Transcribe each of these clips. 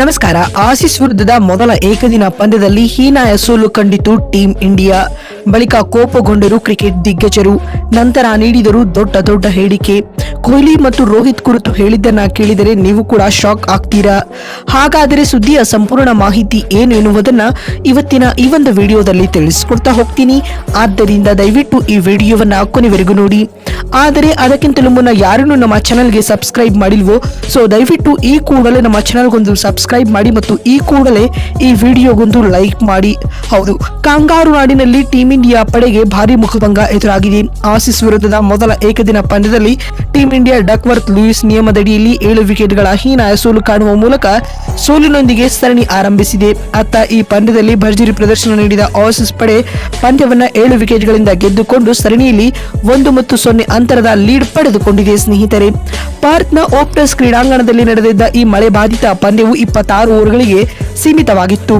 ನಮಸ್ಕಾರ. ಆಸೀಸ್ ವಿರುದ್ಧದ ಮೊದಲ ಏಕದಿನ ಪಂದ್ಯದಲ್ಲಿ ಹೀನಾಯ ಸೋಲು ಕಂಡಿತು ಟೀಂ ಇಂಡಿಯಾ. ಬಳಿಕ ಕೋಪಗೊಂಡರು ಕ್ರಿಕೆಟ್ ದಿಗ್ಗಜರು. ನಂತರ ನೀಡಿದರು ದೊಡ್ಡ ದೊಡ್ಡ ಹೇಳಿಕೆ. ಕೊಹ್ಲಿ ಮತ್ತು ರೋಹಿತ್ ಕುರಿತು ಹೇಳಿದ್ದನ್ನ ಕೇಳಿದರೆ ನೀವು ಕೂಡ ಶಾಕ್ ಆಗ್ತೀರಾ? ಹಾಗಾದರೆ ಸುದ್ದಿಯ ಸಂಪೂರ್ಣ ಮಾಹಿತಿ ಏನು ಎನ್ನುವುದನ್ನ ಇವತ್ತಿನ ಈ ಒಂದು ವಿಡಿಯೋದಲ್ಲಿ ತಿಳಿಸಿಕೊಡ್ತಾ ಹೋಗ್ತೀನಿ. ಆದ್ದರಿಂದ ದಯವಿಟ್ಟು ಈ ವಿಡಿಯೋವನ್ನ ಕೊನೆವರೆಗೂ ನೋಡಿ. ಆದರೆ ಅದಕ್ಕಿಂತಲೂ ಮುನ್ನ ಯಾರನ್ನು ನಮ್ಮ ಚಾನಲ್ಗೆ ಸಬ್ಸ್ಕ್ರೈಬ್ ಮಾಡಿಲ್ವೋ, ಸೊ ದಯವಿಟ್ಟು ಈ ಕೂಡಲೇ ನಮ್ಮ ಚಾನಲ್ಗೊಂದು ಸಬ್ಸ್ಕ್ರೈಬ್ ಮಾಡಿ ಮತ್ತು ಈ ಕೂಡಲೇ ಈ ವಿಡಿಯೋಗೊಂದು ಲೈಕ್ ಮಾಡಿ. ಹೌದು, ಕಾಂಗಾರು ನಾಡಿನಲ್ಲಿ ಟೀಂ ಇಂಡಿಯಾ ಪಡೆಗೆ ಭಾರಿ ಮುಖಭಂಗ ಎದುರಾಗಿದೆ. ಆಸಿಸ್ ವಿರುದ್ಧದ ಮೊದಲ ಏಕದಿನ ಪಂದ್ಯದಲ್ಲಿ ಟೀಂ ಇಂಡಿಯಾ ಡಕ್ವರ್ತ್ ಲೂಯಿಸ್ ನಿಯಮದಡಿಯಲ್ಲಿ ಏಳು ವಿಕೆಟ್ಗಳ ಹೀನಾಯ ಸೋಲು ಕಾಣುವ ಮೂಲಕ ಸೋಲಿನೊಂದಿಗೆ ಸರಣಿ ಆರಂಭಿಸಿದೆ. ಅತ್ತ ಈ ಪಂದ್ಯದಲ್ಲಿ ಭರ್ಜರಿ ಪ್ರದರ್ಶನ ನೀಡಿದ ಆಸೀಸ್ ಪಡೆ ಪಂದ್ಯವನ್ನು ಏಳು ವಿಕೆಟ್ಗಳಿಂದ ಗೆದ್ದುಕೊಂಡು ಸರಣಿಯಲ್ಲಿ ಒಂದು ಮತ್ತು ಸೊನ್ನೆ ಅಂತರದ ಲೀಡ್ ಪಡೆದುಕೊಂಡಿದೆ ಸ್ನೇಹಿತರೆ. ಪಾರ್ಕ್ನ ಓಪ್ಟಸ್ ಕ್ರೀಡಾಂಗಣದಲ್ಲಿ ನಡೆದಿದ್ದ ಈ ಮಳೆ ಬಾಧಿತ ಪಂದ್ಯವು ಇಪ್ಪತ್ತಾರು ಓವರ್ಗಳಿಗೆ ಸೀಮಿತವಾಗಿತ್ತು.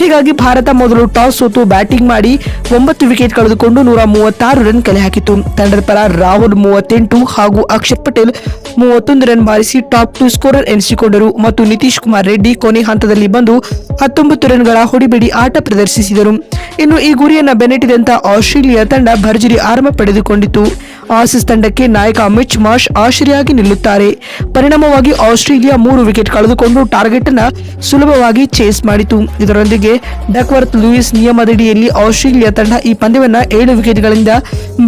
ಹೀಗಾಗಿ ಭಾರತ ಮೊದಲು ಟಾಸ್ ಸೋತು ಬ್ಯಾಟಿಂಗ್ ಮಾಡಿ ಒಂಬತ್ತು ವಿಕೆಟ್ ಕಳೆದುಕೊಂಡು ನೂರ ಮೂವತ್ತಾರು ರನ್ ಕಲೆ ಹಾಕಿತು ತಂಡದ ಪರ ರಾಹುಲ್ ಮೂವತ್ತೆಂಟು ಹಾಗೂ ಅಕ್ಷರ್ ಪಟೇಲ್ ಮೂವತ್ತೊಂದು ರನ್ ಬಾರಿಸಿ ಟಾಪ್ ಟು ಸ್ಕೋರರ್ ಎನಿಸಿಕೊಂಡರು ಮತ್ತು ನಿತೀಶ್ ಕುಮಾರ್ ರೆಡ್ಡಿ ಕೊನೆ ಹಂತದಲ್ಲಿ ಬಂದು ಹತ್ತೊಂಬತ್ತು ರನ್ಗಳ ಹೊಡಿಬಿಡಿ ಆಟ ಪ್ರದರ್ಶಿಸಿದರು. ಇನ್ನು ಈ ಗುರಿಯನ್ನು ಬೆನ್ನಟ್ಟಿದಂತ ಆಸ್ಟ್ರೇಲಿಯಾ ತಂಡ ಭರ್ಜರಿ ಆರಂಭ ಪಡೆದುಕೊಂಡಿತು ಆಸೀಸ್ ತಂಡಕ್ಕೆ ನಾಯಕ ಮಿಚ್ ಮಾಶ್ ಆಶ್ರಯಾಗಿ ನಿಲ್ಲುತ್ತಾರೆ. ಪರಿಣಾಮವಾಗಿ ಆಸ್ಟ್ರೇಲಿಯಾ ಮೂರು ವಿಕೆಟ್ ಕಳೆದುಕೊಂಡು ಟಾರ್ಗೆಟ್ ಅನ್ನ ಸುಲಭವಾಗಿ ಚೇಸ್ ಮಾಡಿತು. ಇದರೊಂದಿಗೆ ಡಕ್ವರ್ತ್ ಲೂಯಿಸ್ ನಿಯಮದಡಿಯಲ್ಲಿ ಆಸ್ಟ್ರೇಲಿಯಾ ತಂಡ ಈ ಪಂದ್ಯವನ್ನ ಏಳು ವಿಕೆಟ್ಗಳಿಂದ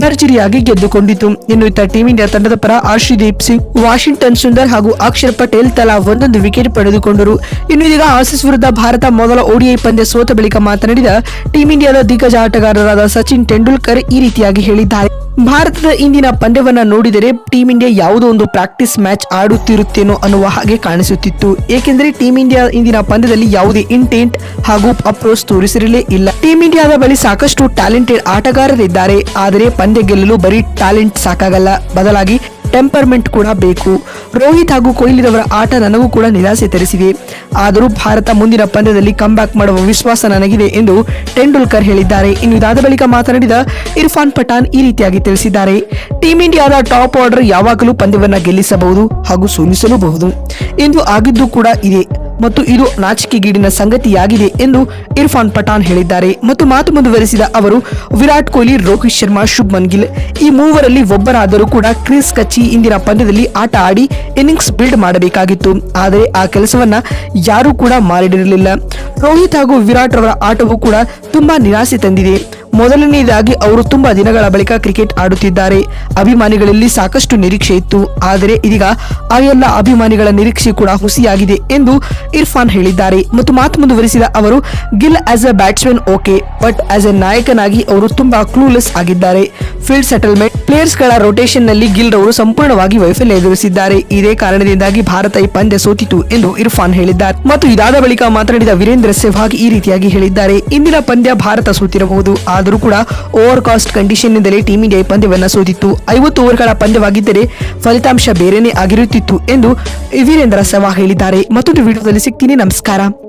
ಭರ್ಜರಿಯಾಗಿ ಗೆದ್ದುಕೊಂಡಿತು. ಇನ್ನು ಇತ್ತ ಟೀಂ ಇಂಡಿಯಾ ತಂಡದ ಪರ ಆರ್ಶಿದೀಪ್ ಸಿಂಗ್, ವಾಷಿಂಗ್ಟನ್ ಸುಂದರ್ ಹಾಗೂ ಅಕ್ಷರ್ ಪಟೇಲ್ ತಲಾ ಒಂದೊಂದು ವಿಕೆಟ್ ಪಡೆದುಕೊಂಡರು. ಇನ್ನು ಇದೀಗ ಆಸಿಸ್ ವಿರುದ್ಧ ಭಾರತ ಮೊದಲ ಓಡಿಐ ಪಂದ್ಯ ಸೋತ ಬಳಿಕ ಮಾತನಾಡಿದ ಟೀಂ ಇಂಡಿಯಾದ ದಿಗ್ಗಜ ಆಟಗಾರರಾದ ಸಚಿನ್ ತೆಂಡೂಲ್ಕರ್ ಈ ರೀತಿಯಾಗಿ ಹೇಳಿದ್ದಾರೆ. ಭಾರತದ ಇಂದಿನ ಪಂದ್ಯವನ್ನ ನೋಡಿದರೆ ಟೀಂ ಇಂಡಿಯಾ ಯಾವುದೋ ಒಂದು ಪ್ರಾಕ್ಟೀಸ್ ಮ್ಯಾಚ್ ಆಡುತ್ತಿರುತ್ತೇನೋ ಅನ್ನುವ ಹಾಗೆ ಕಾಣಿಸುತ್ತಿತ್ತು. ಏಕೆಂದರೆ ಟೀಂ ಇಂಡಿಯಾ ಇಂದಿನ ಪಂದ್ಯದಲ್ಲಿ ಯಾವುದೇ ಇಂಟೆಂಟ್ ಹಾಗೂ ಅಪ್ರೋಚ್ ತೋರಿಸಿರಲೇ ಇಲ್ಲ. ಟೀಂ ಇಂಡಿಯಾದ ಬಳಿ ಸಾಕಷ್ಟು ಟ್ಯಾಲೆಂಟೆಡ್ ಆಟಗಾರರಿದ್ದಾರೆ. ಆದರೆ ಪಂದ್ಯ ಗೆಲ್ಲಲು ಬರೀ ಟ್ಯಾಲೆಂಟ್ ಸಾಕಾಗಲ್ಲ. ಬದಲಾಗಿ ಟೆಂಪರ್ಮೆಂಟ್ ಕೂಡ ಬೇಕು. ರೋಹಿತ್ ಹಾಗೂ ಕೊಹ್ಲಿರವರ ಆಟ ನನಗೂ ಕೂಡ ನಿರಾಸೆ ತರಿಸಿದೆ. ಆದರೂ ಭಾರತ ಮುಂದಿನ ಪಂದ್ಯದಲ್ಲಿ ಕಂಬ್ಯಾಕ್ ಮಾಡುವ ವಿಶ್ವಾಸ ನನಗಿದೆ ಎಂದು ತೆಂಡೂಲ್ಕರ್ ಹೇಳಿದ್ದಾರೆ. ಇನ್ನು ಇದಾದ ಬಳಿಕ ಮಾತನಾಡಿದ ಇರ್ಫಾನ್ ಪಠಾನ್ ಈ ರೀತಿಯಾಗಿ ತಿಳಿಸಿದ್ದಾರೆ. ಟೀಂ ಇಂಡಿಯಾದ ಟಾಪ್ ಆರ್ಡರ್ ಯಾವಾಗಲೂ ಪಂದ್ಯವನ್ನು ಗೆಲ್ಲಿಸಬಹುದು ಹಾಗೂ ಸೋಲಿಸಲೂಬಹುದು ಎಂದು ಆಗಿದ್ದು ಕೂಡ ಇದೆ. ಮತ್ತು ಇದು ನಾಚಿಕೆಗೀಡಿನ ಸಂಗತಿಯಾಗಿದೆ ಎಂದು ಇರ್ಫಾನ್ ಪಠಾನ್ ಹೇಳಿದ್ದಾರೆ. ಮತ್ತು ಮಾತು ಮುಂದುವರೆಸಿದ ಅವರು, ವಿರಾಟ್ ಕೊಹ್ಲಿ, ರೋಹಿತ್ ಶರ್ಮಾ, ಶುಭ್ಮನ್ ಗಿಲ್ ಈ ಮೂವರಲ್ಲಿ ಒಬ್ಬರಾದರೂ ಕೂಡ ಕ್ರಿಸ್ ಕಚ್ಚಿ ಇಂದಿನ ಪಂದ್ಯದಲ್ಲಿ ಆಟ ಆಡಿ ಇನ್ನಿಂಗ್ಸ್ ಬಿಲ್ಡ್ ಮಾಡಬೇಕಾಗಿತ್ತು. ಆದರೆ ಆ ಕೆಲಸವನ್ನ ಯಾರೂ ಕೂಡ ಮಾಡಿರಲಿಲ್ಲ. ರೋಹಿತ್ ಹಾಗೂ ವಿರಾಟ್ ರವರ ಆಟವು ಕೂಡ ತುಂಬಾ ನಿರಾಸೆ ತಂದಿದೆ. ಮೊದಲನೆಯದಾಗಿ ಅವರು ತುಂಬಾ ದಿನಗಳ ಬಳಿಕ ಕ್ರಿಕೆಟ್ ಆಡುತ್ತಿದ್ದಾರೆ. ಅಭಿಮಾನಿಗಳಲ್ಲಿ ಸಾಕಷ್ಟು ನಿರೀಕ್ಷೆ ಇತ್ತು. ಆದರೆ ಇದೀಗ ಆ ಎಲ್ಲ ಅಭಿಮಾನಿಗಳ ನಿರೀಕ್ಷೆ ಕೂಡ ಹುಸಿಯಾಗಿದೆ ಎಂದು ಇರ್ಫಾನ್ ಹೇಳಿದ್ದಾರೆ. ಮತ್ತು ಮಾತು ಮುಂದುವರಿಸಿದ ಅವರು, Gill as a batsman, okay. But as a ನಾಯಕನಾಗಿ ಅವರು ತುಂಬಾ ಕ್ಲೂಲೆಸ್ ಆಗಿದ್ದಾರೆ. ಫೀಲ್ಡ್ ಸೆಟಲ್ಮೆಂಟ್ ಪ್ಲೇಯರ್ಸ್ಗಳ ರೊಟೇಷನ್ನಲ್ಲಿ ಗಿಲ್ ರವರು ಸಂಪೂರ್ಣವಾಗಿ ವೈಫಲ್ಯ ಎದುರಿಸಿದ್ದಾರೆ. ಇದೇ ಕಾರಣದಿಂದಾಗಿ ಭಾರತ ಈ ಪಂದ್ಯ ಸೋತಿತು ಎಂದು ಇರ್ಫಾನ್ ಹೇಳಿದ್ದಾರೆ. ಮತ್ತು ಇದಾದ ಬಳಿಕ ಮಾತನಾಡಿದ ವೀರೇಂದ್ರ ಸೆಹ್ವಾಗ್ ಈ ರೀತಿಯಾಗಿ ಹೇಳಿದ್ದಾರೆ. ಇಂದಿನ ಪಂದ್ಯ ಭಾರತ ಸೋತಿರಬಹುದು. ಆದರೂ ಕೂಡ ಓವರ್ ಕಾಸ್ಟ್ ಕಂಡೀಷನ್ ನಿಂದಲೇ ಟೀಮ್ ಇಂಡಿಯಾ ಈ ಪಂದ್ಯವನ್ನು ಸೋತಿತ್ತು. ಐವತ್ತು ಓವರ್ಗಳ ಪಂದ್ಯವಾಗಿದ್ದರೆ ಫಲಿತಾಂಶ ಬೇರೆನೇ ಆಗಿರುತ್ತಿತ್ತು ಎಂದು ವೀರೇಂದ್ರ ಸೆಹ್ವಾಗ್ ಹೇಳಿದ್ದಾರೆ. ಮತ್ತೊಂದು ವಿಡಿಯೋದಲ್ಲಿ ಸಿಗ್ತೀನಿ. ನಮಸ್ಕಾರ.